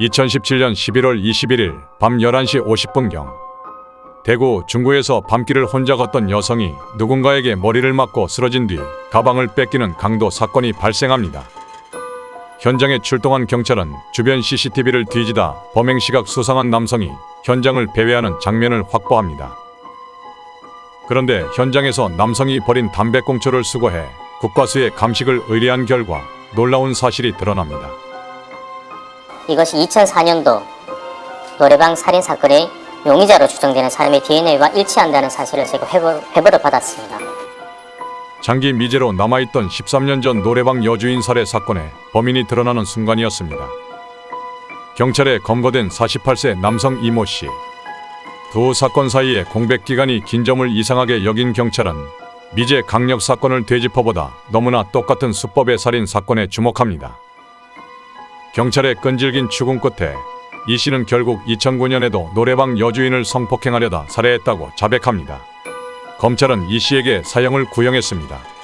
2017년 11월 21일 밤 11시 50분경 대구 중구에서 밤길을 혼자 걷던 여성이 누군가에게 머리를 맞고 쓰러진 뒤 가방을 뺏기는 강도 사건이 발생합니다. 현장에 출동한 경찰은 주변 CCTV를 뒤지다 범행 시각 수상한 남성이 현장을 배회하는 장면을 확보합니다. 그런데 현장에서 남성이 버린 담배꽁초를 수거해 국과수에 감식을 의뢰한 결과 놀라운 사실이 드러납니다. 이것이 2004년도 노래방 살인 사건의 용의자로 추정되는 사람의 DNA와 일치한다는 사실을 제가 회부, 회부를 받았습니다. 장기 미제로 남아있던 13년 전 노래방 여주인 살해 사건에 범인이 드러나는 순간이었습니다. 경찰에 검거된 48세 남성 이모 씨. 두 사건 사이에 공백 기간이 긴 점을 이상하게 여긴 경찰은 미제 강력 사건을 되짚어보다 너무나 똑같은 수법의 살인 사건에 주목합니다. 경찰의 끈질긴 추궁 끝에 이 씨는 결국 2009년에도 노래방 여주인을 성폭행하려다 살해했다고 자백합니다. 검찰은 이 씨에게 사형을 구형했습니다.